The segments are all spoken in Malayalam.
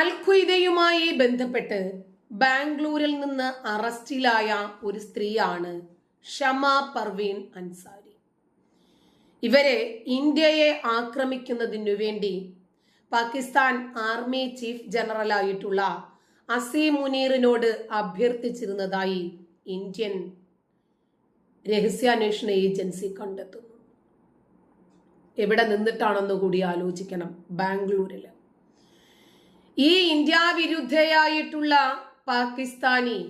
അൽഖ്വയ്ദയുമായി ബന്ധപ്പെട്ട് ബാംഗ്ലൂരിൽ നിന്ന് അറസ്റ്റിലായ ഒരു സ്ത്രീയാണ് ഷമ പർവീൻ അൻസാരി. ഇവരെ ഇന്ത്യയെ ആക്രമിക്കുന്നതിനു വേണ്ടി പാകിസ്ഥാൻ ആർമി ചീഫ് ജനറലായിട്ടുള്ള അസീം മുനീറിനോട് അഭ്യർത്ഥിച്ചിരുന്നതായി ഇന്ത്യൻ രഹസ്യാന്വേഷണ ഏജൻസി കണ്ടെത്തുന്നു. എവിടെ നിന്നിട്ടാണെന്ന് കൂടി ആലോചിക്കണം ബാംഗ്ലൂരിൽ. ഈ ഇന്ത്യ വിരുദ്ധയായിട്ടുള്ള പാകിസ്ഥാനി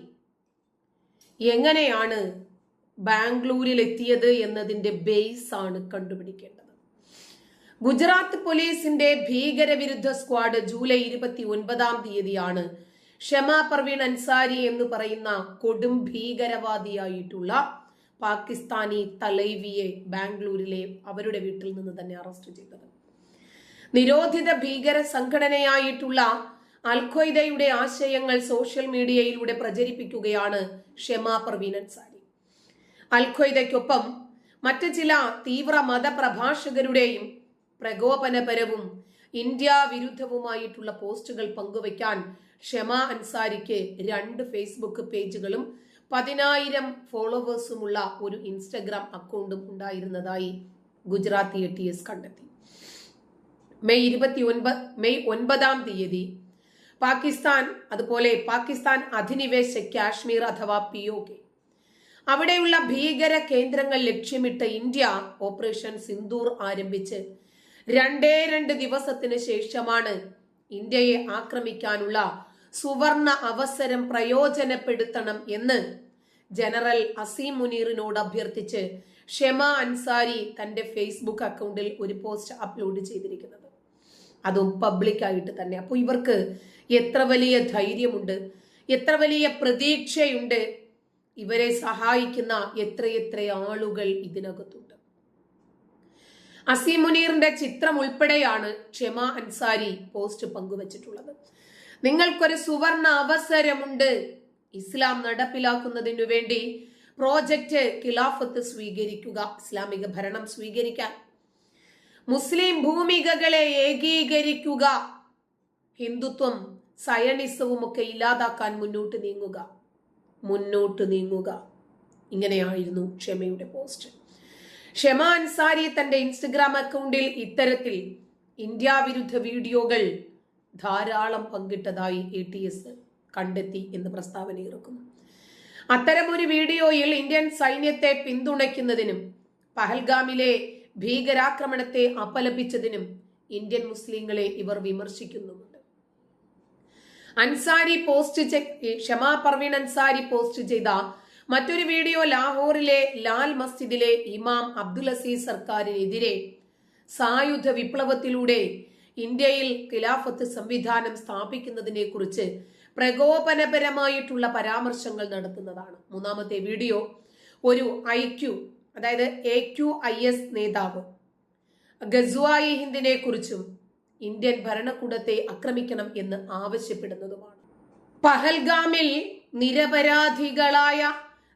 എങ്ങനെയാണ് ബാംഗ്ലൂരിൽ എത്തിയത് എന്നതിന്റെ ബേസ് ആണ് കണ്ടുപിടിക്കേണ്ടത്. ഗുജറാത്ത് പോലീസിന്റെ ഭീകരവിരുദ്ധ സ്ക്വാഡ് ജൂലൈ ഇരുപത്തി ഒൻപതാം തീയതിയാണ് ഷമ പർവീൺ അൻസാരി എന്ന് പറയുന്ന കൊടും ഭീകരവാദിയായിട്ടുള്ള പാകിസ്ഥാനി തലൈവിയെ ബാംഗ്ലൂരിലെ അവരുടെ വീട്ടിൽ നിന്ന് തന്നെ അറസ്റ്റ് ചെയ്തത്. നിരോധിത ഭീകര സംഘടനയായിട്ടുള്ള അൽഖയ്ദയുടെ ആശയങ്ങൾ സോഷ്യൽ മീഡിയയിലൂടെ പ്രചരിപ്പിക്കുകയാണ് ഷെമ പർവീൻ അൻസാരി. അൽഖയ്ദയ്ക്കൊപ്പം മറ്റ് ചില തീവ്ര മതപ്രഭാഷകരുടെയും പ്രകോപനപരവും ഇന്ത്യ വിരുദ്ധവുമായിട്ടുള്ള പോസ്റ്റുകൾ പങ്കുവയ്ക്കാൻ ഷെമ അൻസാരിക്ക് രണ്ട് ഫേസ്ബുക്ക് പേജുകളും പതിനായിരം ഫോളോവേഴ്സുമുള്ള ഒരു ഇൻസ്റ്റഗ്രാം അക്കൗണ്ടും ഉണ്ടായിരുന്നതായി ഗുജറാത്തി എ ടി എസ് കണ്ടെത്തി. മെയ് ഇരുപത്തി ഒൻപത് മെയ് ഒൻപതാം തീയതി. പാകിസ്ഥാൻ അതുപോലെ പാകിസ്ഥാൻ അധിനിവേശ കാശ്മീർ അഥവാ പി ഒ കെ അവിടെയുള്ള ഭീകര കേന്ദ്രങ്ങൾ ലക്ഷ്യമിട്ട് ഇന്ത്യ ഓപ്പറേഷൻ സിന്ദൂർ ആരംഭിച്ച് രണ്ടേ രണ്ട് ദിവസത്തിന് ശേഷമാണ് ഇന്ത്യയെ ആക്രമിക്കാനുള്ള സുവർണ അവസരം പ്രയോജനപ്പെടുത്തണം എന്ന് ജനറൽ അസീം മുനീറിനോട് അഭ്യർത്ഥിച്ച് ഷെമ അൻസാരി തന്റെ ഫേസ്ബുക്ക് അക്കൗണ്ടിൽ ഒരു പോസ്റ്റ് അപ്ലോഡ് ചെയ്തിരിക്കുന്നത് അതും പബ്ലിക്കായിട്ട് തന്നെ. അപ്പോൾ ഇവർക്ക് എത്ര വലിയ ധൈര്യമുണ്ട് എത്ര വലിയ പ്രതീക്ഷയുണ്ട് ഇവരെ സഹായിക്കുന്ന എത്രയെത്ര ആളുകൾ ഇതിനകത്തുണ്ട്. അസിമുനീറിന്റെ ചിത്രം ഉൾപ്പെടെയാണ് ക്ഷമ അൻസാരി പോസ്റ്റ് പങ്കുവച്ചിട്ടുള്ളത്. നിങ്ങൾക്കൊരു സുവർണ അവസരമുണ്ട് ഇസ്ലാം നടപ്പിലാക്കുന്നതിനു വേണ്ടി. പ്രോജക്റ്റ് ഖിലാഫത്ത് സ്വീകരിക്കുക ഇസ്ലാമിക ഭരണം സ്വീകരിക്കാൻ. മുസ്ലിം ഭൂമികകളെ ഏകീകരിക്കുക. ഹിന്ദുത്വം സയണിസവും ഒക്കെ ഇല്ലാതാക്കാൻ മുന്നോട്ട് നീങ്ങുക. മുന്നോട്ട് നീങ്ങുക. ഇങ്ങനെയായിരുന്നു ക്ഷമയുടെ പോസ്റ്റ്. ക്ഷമ അൻസാരി തന്റെ ഇൻസ്റ്റഗ്രാം അക്കൗണ്ടിൽ ഇത്തരത്തിൽ ഇന്ത്യ വിരുദ്ധ വീഡിയോകൾ ധാരാളം പങ്കിട്ടതായി എ ടി എസ് കണ്ടെത്തി എന്ന് പ്രസ്താവന ഇറക്കുന്നു. അത്തരമൊരു വീഡിയോയിൽ ഇന്ത്യൻ സൈന്യത്തെ പിന്തുണയ്ക്കുന്നതിനും പഹൽഗാമിലെ ഭീകരാക്രമണത്തെ അപലപിച്ചതിനും ഇന്ത്യൻ മുസ്ലിങ്ങളെ ഇവർ വിമർശിക്കുന്നുമുണ്ട്. അൻസാരി പോസ്റ്റ് ക്ഷമാ പർവീൺ അൻസാരി പോസ്റ്റ് ചെയ്ത മറ്റൊരു വീഡിയോ ലാഹോറിലെ ലാൽ മസ്ജിദിലെ ഇമാം അബ്ദുൽ അസീസ് സർക്കാരിനെതിരെ സായുധ വിപ്ലവത്തിലൂടെ ഇന്ത്യയിൽ ഖിലാഫത്ത് സംവിധാനം സ്ഥാപിക്കുന്നതിനെ കുറിച്ച് പ്രകോപനപരമായിട്ടുള്ള പരാമർശങ്ങൾ നടത്തുന്നതാണ്. മൂന്നാമത്തെ വീഡിയോ ഒരു ഐ ക്യു അതായത് എ ക്യു ഐ എസ് നേതാവ്. ഗസ്വായി ഹിന്ദിനെ കുറിച്ചും ഇന്ത്യൻ ഭരണകൂടത്തെ ആക്രമിക്കണം എന്ന് ആവശ്യപ്പെടുന്നതുമാണ്. പഹൽഗാമിൽ നിരപരാധികളായ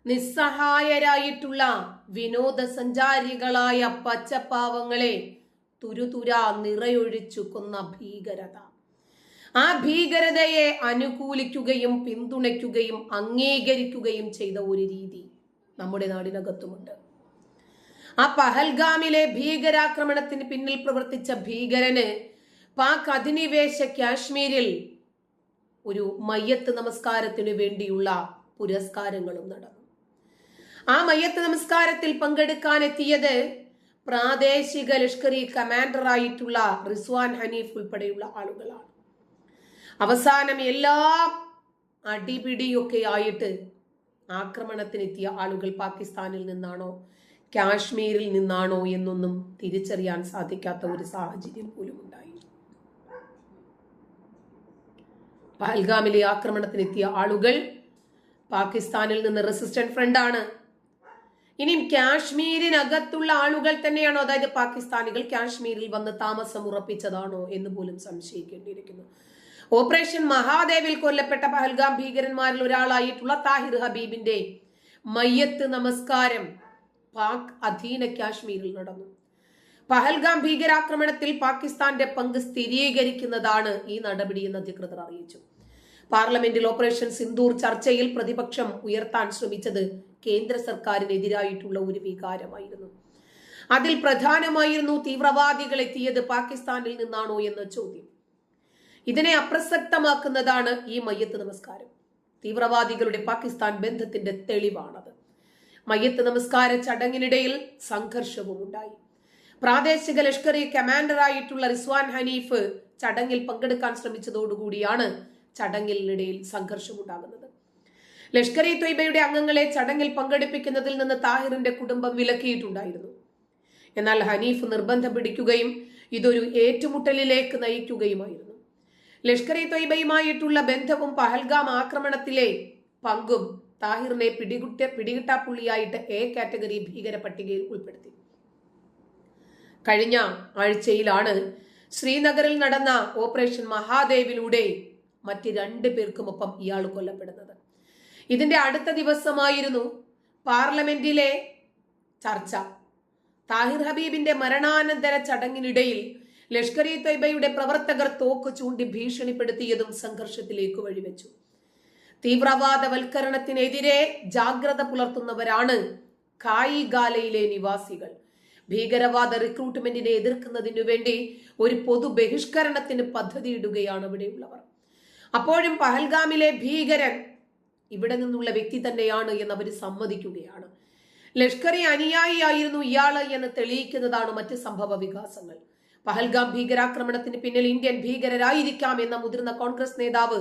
നിസ്സഹായരായിട്ടുള്ള വിനോദസഞ്ചാരികളായ പച്ചപ്പാവങ്ങളെ തുരുതുര നിറയൊഴിച്ചു കൊന്ന ഭീകരത. ആ ഭീകരതയെ അനുകൂലിക്കുകയും പിന്തുണയ്ക്കുകയും അംഗീകരിക്കുകയും ചെയ്ത ഒരു രീതി നമ്മുടെ നാടിനകത്തുമുണ്ട്. ആ പഹൽഗാമിലെ ഭീകരാക്രമണത്തിന് പിന്നിൽ പ്രവർത്തിച്ച ഭീകരന് പാക് അധിനിവേശ കാശ്മീരിൽ ഒരു മയ്യത്ത് നമസ്കാരത്തിനു വേണ്ടിയുള്ള പുരസ്കാരങ്ങളും നടന്നു. ആ മയ്യത്ത് നമസ്കാരത്തിൽ പങ്കെടുക്കാൻ എത്തിയത് പ്രാദേശിക ലഷ്കറി കമാൻഡറായിട്ടുള്ള റിസ്വാൻ ഹനീഫ് ഉൾപ്പെടെയുള്ള ആളുകളാണ്. അവസാനം എല്ലാം അടിപിടിയൊക്കെ ആയിട്ട് ആക്രമണത്തിനെത്തിയ ആളുകൾ പാകിസ്ഥാനിൽ നിന്നാണോ കാശ്മീരിൽ നിന്നാണോ എന്നൊന്നും തിരിച്ചറിയാൻ സാധിക്കാത്ത ഒരു സാഹചര്യം പോലും ഉണ്ടായി. പഹൽഗാമിലെ ആക്രമണത്തിനെത്തിയ ആളുകൾ പാകിസ്ഥാനിൽ നിന്ന് റെസിസ്റ്റന്റ് ഫ്രണ്ടാണ് ഇനിയും കാശ്മീരിനകത്തുള്ള ആളുകൾ തന്നെയാണോ? അതായത് പാകിസ്ഥാനികൾ കാശ്മീരിൽ വന്ന് താമസം ഉറപ്പിച്ചതാണോ എന്ന് പോലും സംശയിക്കേണ്ടിയിരിക്കുന്നു. ഓപ്പറേഷൻ മഹാദേവിൽ കൊല്ലപ്പെട്ട പഹൽഗാം ഭീകരന്മാരിൽ ഒരാളായിട്ടുള്ള താഹിർ ഹബീബിന്റെ മയ്യത്ത് നമസ്കാരം പാക് അധീന കാശ്മീരിൽ നടന്നു. പഹൽഗാം ഭീകരാക്രമണത്തിൽ പാകിസ്ഥാന്റെ പങ്ക് സ്ഥിരീകരിക്കുന്നതാണ് ഈ നടപടിയെന്ന് അധികൃതർ അറിയിച്ചു. പാർലമെന്റിൽ ഓപ്പറേഷൻ സിന്ദൂർ ചർച്ചയിൽ പ്രതിപക്ഷം ഉയർത്താൻ ശ്രമിച്ചത് കേന്ദ്ര സർക്കാരിനെതിരായിട്ടുള്ള ഒരു വികാരമായിരുന്നു. അതിൽ പ്രധാനമായിരുന്നു തീവ്രവാദികൾ എത്തിയത് പാകിസ്ഥാനിൽ നിന്നാണോ എന്ന ചോദ്യം. ഇതിനെ അപ്രസക്തമാക്കുന്നതാണ് ഈ മയ്യത്ത് നമസ്കാരം. തീവ്രവാദികളുടെ പാകിസ്ഥാൻ ബന്ധത്തിന്റെ തെളിവാണത്. മയ്യത്ത് നമസ്കാര ചടങ്ങിനിടയിൽ സംഘർഷവും ഉണ്ടായി പ്രാദേശിക ലഷ്കർ ഇ കമാൻഡറായിട്ടുള്ള റിസ്വാൻ ഹനീഫ് ചടങ്ങിൽ പങ്കെടുക്കാൻ ശ്രമിച്ചതോടുകൂടിയാണ് ചടങ്ങിനിടയിൽ സംഘർഷമുണ്ടാകുന്നത്. ലഷ്കർ ഇ തൊയ്ബയുടെ അംഗങ്ങളെ ചടങ്ങിൽ പങ്കെടുപ്പിക്കുന്നതിൽ നിന്ന് താഹിറിന്റെ കുടുംബം വിലക്കിയിട്ടുണ്ടായിരുന്നു. എന്നാൽ ഹനീഫ് നിർബന്ധം പിടിക്കുകയും ഇതൊരു ഏറ്റുമുട്ടലിലേക്ക് നയിക്കുകയുമായിരുന്നു. ലഷ്കർ ഇ തൊയ്ബയുമായിട്ടുള്ള ബന്ധവും പഹൽഗാം ആക്രമണത്തിലെ പങ്കും താഹിറിനെ പിടികുട്ട പിടികിട്ടാപ്പുള്ളിയായിട്ട് എ കാറ്റഗറി ഭീകര പട്ടികയിൽ ഉൾപ്പെടുത്തി. കഴിഞ്ഞ ആഴ്ചയിലാണ് ശ്രീനഗറിൽ നടന്ന ഓപ്പറേഷൻ മഹാദേവിലൂടെ മറ്റ് രണ്ട് പേർക്കുമൊപ്പം ഇയാൾ കൊല്ലപ്പെടുന്നത്. ഇതിന്റെ അടുത്ത ദിവസമായിരുന്നു പാർലമെന്റിലെ ചർച്ച. താഹിർ ഹബീബിന്റെ മരണാനന്തര ചടങ്ങിനിടയിൽ ലഷ്കർ ഇ തൊയ്ബയുടെ പ്രവർത്തകർ തോക്ക് ചൂണ്ടി ഭീഷണിപ്പെടുത്തിയതും സംഘർഷത്തിലേക്ക് വഴിവെച്ചു. തീവ്രവാദവൽക്കരണത്തിനെതിരെ ജാഗ്രത പുലർത്തുന്നവരാണ് കായിഗാലയിലെ നിവാസികൾ. ഭീകരവാദ റിക്രൂട്ട്മെന്റിനെ എതിർക്കുന്നതിനു വേണ്ടി ഒരു പൊതു ബഹിഷ്കരണത്തിന് പദ്ധതിയിടുകയാണ് ഇവിടെയുള്ളവർ. അപ്പോഴും പഹൽഗാമിലെ ഭീകരൻ ഇവിടെ നിന്നുള്ള വ്യക്തി തന്നെയാണ് എന്ന് അവർ സമ്മതിക്കുകയാണ് ലഷ്കറി അനുയായിയായിരുന്നു ഇയാൾ എന്ന് തെളിയിക്കുന്നതാണ് മറ്റ് സംഭവ വികാസങ്ങൾ. പഹൽഗാം ഭീകരാക്രമണത്തിന് പിന്നിൽ ഇന്ത്യൻ ഭീകരരായിരിക്കാം എന്ന മുതിർന്ന കോൺഗ്രസ് നേതാവ്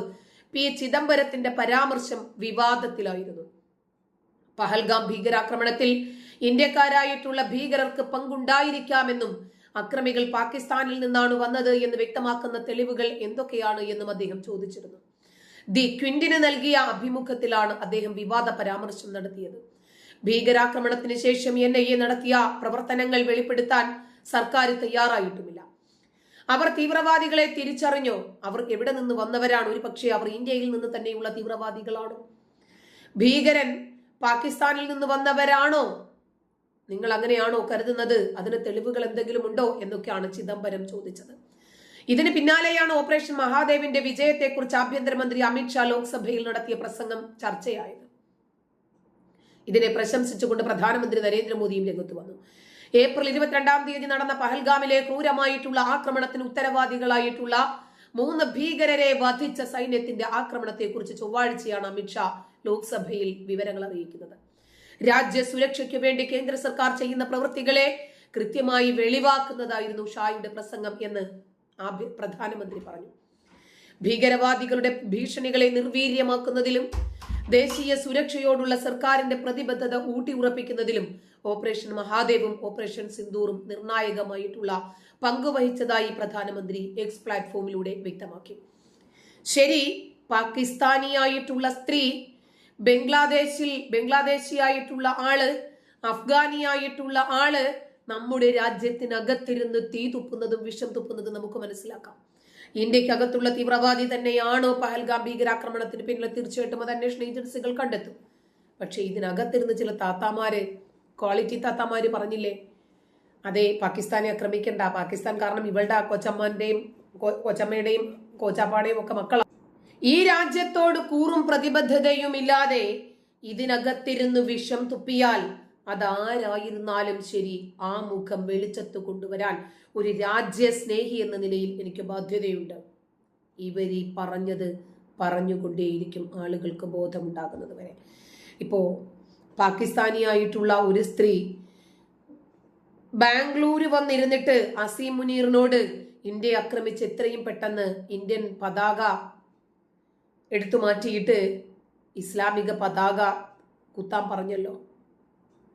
പി. ചിദംബരത്തിന്റെ പരാമർശം വിവാദത്തിലായിരുന്നു. പഹൽഗാം ഭീകരാക്രമണത്തിൽ ഇന്ത്യക്കാരായിട്ടുള്ള ഭീകരർക്ക് പങ്കുണ്ടായിരിക്കാമെന്നും അക്രമികൾ പാകിസ്ഥാനിൽ നിന്നാണ് വന്നത് എന്ന് വ്യക്തമാക്കുന്ന തെളിവുകൾ എന്തൊക്കെയാണ് എന്നും അദ്ദേഹം ചോദിച്ചിരുന്നു. ദി ക്വിന്റിന് നൽകിയ അഭിമുഖത്തിലാണ് അദ്ദേഹം വിവാദ പരാമർശം നടത്തിയത്. ഭീകരാക്രമണത്തിന് ശേഷം എൻ ഐ എ നടത്തിയ പ്രവർത്തനങ്ങൾ വെളിപ്പെടുത്താൻ സർക്കാർ തയ്യാറായിട്ടുമില്ല. അവർ തീവ്രവാദികളെ തിരിച്ചറിഞ്ഞോ. അവർ എവിടെ നിന്ന് വന്നവരാണ്? ഒരു പക്ഷേ അവർ ഇന്ത്യയിൽ നിന്ന് തന്നെയുള്ള തീവ്രവാദികളാണോ. ഭീകരൻ പാകിസ്ഥാനിൽ നിന്ന് വന്നവരാണോ? നിങ്ങൾ അങ്ങനെയാണോ കരുതുന്നത്? അതിന് തെളിവുകൾ എന്തെങ്കിലും ഉണ്ടോ? എന്നൊക്കെയാണ് ചിദംബരം ചോദിച്ചത്. ഇതിന് പിന്നാലെയാണ് ഓപ്പറേഷൻ മഹാദേവിന്റെ വിജയത്തെക്കുറിച്ച് ആഭ്യന്തരമന്ത്രി അമിത്ഷാ ലോക്സഭയിൽ നടത്തിയ പ്രസംഗം ചർച്ചയായത്. ഇതിനെ പ്രശംസിച്ചുകൊണ്ട് പ്രധാനമന്ത്രി നരേന്ദ്രമോദിയും രംഗത്ത് വന്നു. ഏപ്രിൽ ഇരുപത്തിരണ്ടാം തീയതി നടന്ന പഹൽഗാമിലെ ക്രൂരമായിട്ടുള്ള ആക്രമണത്തിന് ഉത്തരവാദികളായിട്ടുള്ള മൂന്ന് ഭീകരരെ വധിച്ച സൈന്യത്തിന്റെ ആക്രമണത്തെക്കുറിച്ച് ചൊവ്വാഴ്ചയാണ് അമിത്ഷാ ലോക്സഭയിൽ വിവരങ്ങൾ അറിയിക്കുന്നത്. രാജ്യ സുരക്ഷയ്ക്ക് വേണ്ടി കേന്ദ്ര സർക്കാർ ചെയ്യുന്ന പ്രവൃത്തികളെ കൃത്യമായി വെളിവാക്കുന്നതായിരുന്നു ഷായുടെ പ്രസംഗം എന്ന് പ്രധാനമന്ത്രി പറഞ്ഞു. ഭീകരവാദികളുടെ ഭീഷണികളെ നിർവീര്യമാക്കുന്നതിലും ദേശീയ സുരക്ഷയോടുള്ള സർക്കാരിന്റെ പ്രതിബദ്ധത ഊട്ടിയുറപ്പിക്കുന്നതിലും ഓപ്പറേഷൻ മഹാദേവും ഓപ്പറേഷൻ സിന്ദൂറും നിർണായകമായിട്ടുള്ള പങ്കുവഹിച്ചതായി പ്രധാനമന്ത്രി എക്സ് പ്ലാറ്റ്ഫോമിലൂടെ വ്യക്തമാക്കി. ശരി പാകിസ്ഥാനിയായിട്ടുള്ള സ്ത്രീ ബംഗ്ലാദേശിൽ ബംഗ്ലാദേശിയായിട്ടുള്ള ആൾ അഫ്ഗാനിയായിട്ടുള്ള ആൾ നമ്മുടെ രാജ്യത്തിനകത്തിരുന്ന് തീ തുപ്പുന്നതും വിഷം തുപ്പുന്നതും നമുക്ക് മനസ്സിലാക്കാം. ഇന്ത്യക്കകത്തുള്ള തീവ്രവാദി തന്നെയാണോ പഹൽഗാം ഭീകരാക്രമണത്തിന് പിന്നിൽ തീർച്ചയായിട്ടും അത് അന്വേഷണ ഏജൻസികൾ കണ്ടെത്തും. പക്ഷേ ഇതിനകത്തിരുന്ന് ചില താത്താമാര് ക്വാളിറ്റി താത്താമാര് പറഞ്ഞില്ലേ? അതെ പാകിസ്ഥാനെ ആക്രമിക്കണ്ട. പാകിസ്ഥാൻ കാരണം ഇവളുടെ കൊച്ചമ്മന്റെയും കൊച്ചമ്മയുടെയും കോച്ചാപ്പാടെയും ഒക്കെ മക്കളാണ് ഈ രാജ്യത്തോട് കൂറും പ്രതിബദ്ധതയും ഇല്ലാതെ ഇതിനകത്തിരുന്ന് വിഷം തുപ്പിയാൽ അതാരായിരുന്നാലും ശരി ആ മുഖം വെളിച്ചത്ത് കൊണ്ടുവരാൻ ഒരു രാജ്യസ്നേഹി എന്ന നിലയിൽ എനിക്ക് ബാധ്യതയുണ്ട്. ഇവരീ പറഞ്ഞത് പറഞ്ഞുകൊണ്ടേയിരിക്കും ആളുകൾക്ക് ബോധമുണ്ടാകുന്നത് വരെ. ഇപ്പോൾ പാകിസ്ഥാനിയായിട്ടുള്ള ഒരു സ്ത്രീ ബാംഗ്ലൂര് വന്നിരുന്നിട്ട് അസീം മുനീറിനോട് ഇന്ത്യ ആക്രമിച്ച് എത്രയും പെട്ടെന്ന് ഇന്ത്യൻ പതാക എടുത്തു മാറ്റിയിട്ട് ഇസ്ലാമിക പതാക കുത്താൻ പറഞ്ഞല്ലോ.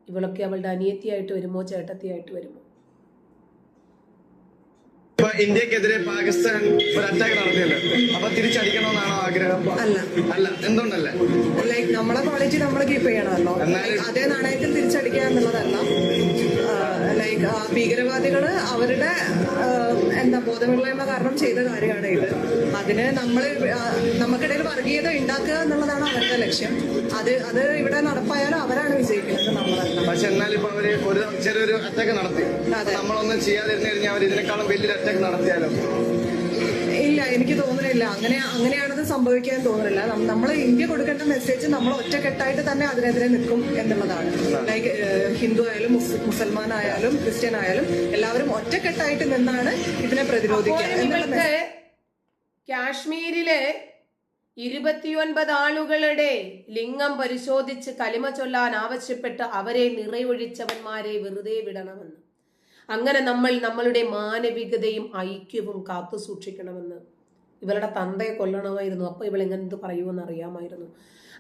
ഇവളൊക്കെ അവളുടെ അനിയത്തിയായിട്ട് വരുമോ ചേട്ടത്തിയായിട്ട് വരുമോ? ഇപ്പൊ ഇന്ത്യക്കെതിരെ പാകിസ്ഥാൻ ഒരു അറ്റാക്ക് നടത്തിയല്ലോ? അപ്പൊ തിരിച്ചടിക്കണമെന്നാണോ ആഗ്രഹം? അല്ല. അല്ല. എന്തുകൊണ്ടല്ല? ലൈക്ക് നമ്മളെ ക്വാളിറ്റി നമ്മൾ കീപ്പ് ചെയ്യണമല്ലോ. അതേ നാണയത്തിൽ തിരിച്ചടിക്കുക എന്നുള്ളതല്ല. ഭീകരവാദികൾ അവരുടെ എന്താ ബോധമില്ലായ്മ കാരണം ചെയ്ത കാര്യമാണ് ഇത്. അതിന് നമ്മൾ നമുക്കിടയിൽ വർഗീയത ഉണ്ടാക്കുക എന്നുള്ളതാണ് അവരുടെ ലക്ഷ്യം. അത് അത് ഇവിടെ നടപ്പായാലും അവരാണ് വിജയിക്കുന്നത് നമ്മളല്ല പക്ഷെ എന്നാൽ ഇപ്പൊ അവർ ഒരു ചെറിയൊരു അറ്റാക്ക് നടത്തി. നമ്മളൊന്നും ചെയ്യാതിരുന്നു കഴിഞ്ഞാൽ അവർ ഇതിനേക്കാളും വലിയൊരു അറ്റാക്ക് നടത്തിയാലോ? തോന്നുന്നില്ല അങ്ങനെ അങ്ങനെയാണത് സംഭവിക്കാൻ തോന്നുന്നില്ല. നമ്മൾ ഇന്ത്യ കൊടുക്കേണ്ട മെസ്സേജ് നമ്മൾ ഒറ്റക്കെട്ടായിട്ട് തന്നെ അതിനെതിരെ നിൽക്കും എന്നുള്ളതാണ്. ലൈക്ക് ഹിന്ദു ആയാലും മുസൽമാൻ ആയാലും ക്രിസ്ത്യൻ ആയാലും എല്ലാവരും ഒറ്റക്കെട്ടായിട്ട് നിന്നാണ് ഇതിനെ പ്രതിരോധിക്കുക കാശ്മീരിലെ ഇരുപത്തിയൊൻപത് ആളുകളുടെ ലിംഗം പരിശോധിച്ച് കലിമ ചൊല്ലാൻ ആവശ്യപ്പെട്ട് അവരെ നിറയൊഴിച്ചവന്മാരെ വെറുതെ വിടണമെന്ന്. അങ്ങനെ നമ്മൾ നമ്മളുടെ മാനവികതയും ഐക്യവും കാത്തു സൂക്ഷിക്കണമെന്ന് ഇവളുടെ തന്തയെ കൊല്ലണമായിരുന്നു. അപ്പോൾ ഇവൾ എങ്ങനെ എന്ത് പറയുമെന്ന് അറിയാമായിരുന്നു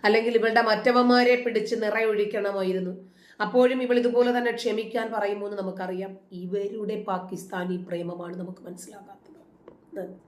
അല്ലെങ്കിൽ ഇവളുടെ മറ്റവന്മാരെ പിടിച്ച് നിറയൊഴിക്കണമായിരുന്നു. അപ്പോഴും ഇവൾ ഇതുപോലെ തന്നെ ക്ഷമിക്കാൻ പറയുമോ എന്ന് നമുക്കറിയാം. ഇവരുടെ പാകിസ്ഥാനി പ്രേമമാണ് നമുക്ക് മനസ്സിലാകാത്തത്.